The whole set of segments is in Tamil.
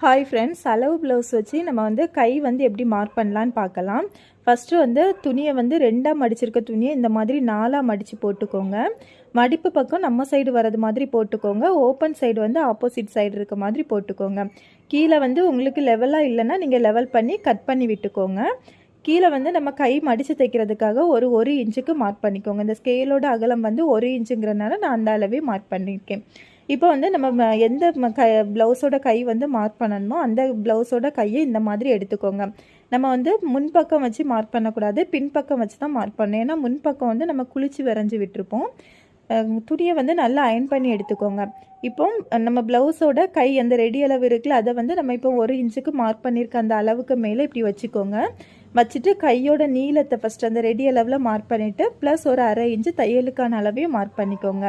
ஹாய் ஃப்ரெண்ட்ஸ் அளவு ப்ளவுஸ் வச்சு நம்ம வந்து கை வந்து எப்படி மார்க் பண்ணலான்னு பார்க்கலாம். ஃபஸ்ட்டு வந்து துணியை வந்து ரெண்டாக மடிச்சிருக்க துணியை இந்த மாதிரி நாலாக மடித்து போட்டுக்கோங்க. மடிப்பு பக்கம் நம்ம சைடு வரது மாதிரி போட்டுக்கோங்க. ஓப்பன் சைடு வந்து ஆப்போசிட் சைடு இருக்க மாதிரி போட்டுக்கோங்க. கீழே வந்து உங்களுக்கு லெவலாக இல்லைன்னா நீங்கள் லெவல் பண்ணி கட் பண்ணி விட்டுக்கோங்க. கீழே வந்து நம்ம கை மடித்து தைக்கிறதுக்காக ஒரு ஒரு இன்ச்சுக்கு மார்க் பண்ணிக்கோங்க. இந்த ஸ்கேலோட அகலம் வந்து ஒரு இன்ச்சுங்கிறதுனால நான் அந்த அளவே மார்க் பண்ணியிருக்கேன். இப்போ வந்து நம்ம ம- எந்த க ப்ளவுஸோட கை வந்து மார்க் பண்ணணுமோ அந்த ப்ளவுஸோட கையை இந்த மாதிரி எடுத்துக்கோங்க. நம்ம வந்து முன்பக்கம் வச்சு மார்க் பண்ணக்கூடாது பின்பக்கம் வச்சு தான் மார்க் பண்ணணும். ஏன்னா முன்பக்கம் வந்து நம்ம குளிச்சு வரைஞ்சி விட்டுருப்போம். துணியை வந்து நல்லா அயன் பண்ணி எடுத்துக்கோங்க. இப்போ நம்ம ப்ளவுஸோட கை அந்த ரெடி அளவு இருக்குல்ல அதை வந்து நம்ம இப்போ ஒரு இன்ச்சுக்கு மார்க் பண்ணியிருக்க அந்த அளவுக்கு மேலே இப்படி வச்சுக்கோங்க. வச்சுட்டு கையோட நீளத்தை ஃபஸ்ட்டு அந்த ரெடி அளவில் மார்க் பண்ணிவிட்டு ப்ளஸ் ஒரு அரை இன்ச்சு தையலுக்கான அளவையும் மார்க் பண்ணிக்கோங்க.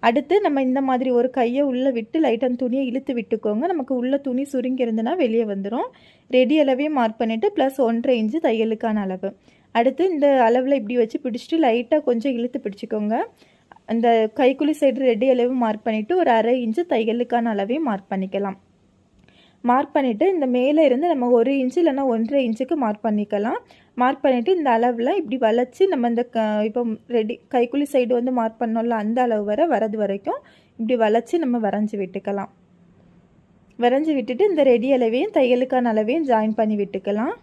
அடுத்து நம்ம இந்த மாதிரி ஒரு கையை உள்ளே விட்டு லைட்டாக துணியை இழுத்து விட்டுக்கோங்க. நமக்கு உள்ள துணி சுருங்கி இருந்துன்னா வெளியே வந்துடும் ரெடி அளவே மார்க் பண்ணிவிட்டு ப்ளஸ் ஒன்றரை இன்ச்சு தையலுக்கான அளவு. அடுத்து இந்த அளவில் இப்படி வச்சு பிடிச்சிட்டு லைட்டாக கொஞ்சம் இழுத்து பிடிச்சிக்கோங்க. அந்த கைக்குழி சைடு ரெடி அளவு மார்க் பண்ணிவிட்டு ஒரு அரை இன்ச்சு தையலுக்கான அளவையும் மார்க் பண்ணிக்கலாம். மார்க் பண்ணிவிட்டு இந்த மேலே இருந்து நம்ம ஒரு இன்ச்சு இல்லைன்னா ஒன்றரை இன்ச்சுக்கு மார்க் பண்ணிக்கலாம். மார்க் பண்ணிவிட்டு இந்த அளவில் இப்படி வளைச்சி நம்ம இந்த க இப்போ ரெடி கைக்குழி சைடு வந்து மார்க் பண்ணோம்ல அந்த அளவு வரை வரது வரைக்கும் இப்படி வளைச்சி நம்ம வரைஞ்சி விட்டுக்கலாம். வரைஞ்சி விட்டுட்டு இந்த ரெடி அளவையும் தையலுக்கான அளவையும் ஜாயின் பண்ணி விட்டுக்கலாம்.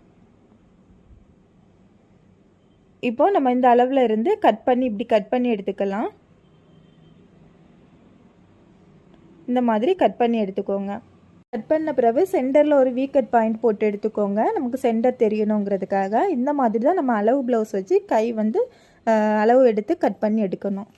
இப்போ நம்ம இந்த அளவில் இருந்து கட் பண்ணி இப்படி கட் பண்ணி எடுத்துக்கலாம். இந்த மாதிரி கட் பண்ணி எடுத்துக்கோங்க. கட் பண்ண பிறகு சென்டரில் ஒரு வீ கட் பாயிண்ட் போட்டு எடுத்துக்கோங்க. நமக்கு சென்டர் தெரியணுங்கிறதுக்காக இந்த மாதிரி தான் நம்ம அளவு ப்ளவுஸ் வச்சு கை வந்து அளவு எடுத்து கட் பண்ணி எடுக்கணும்.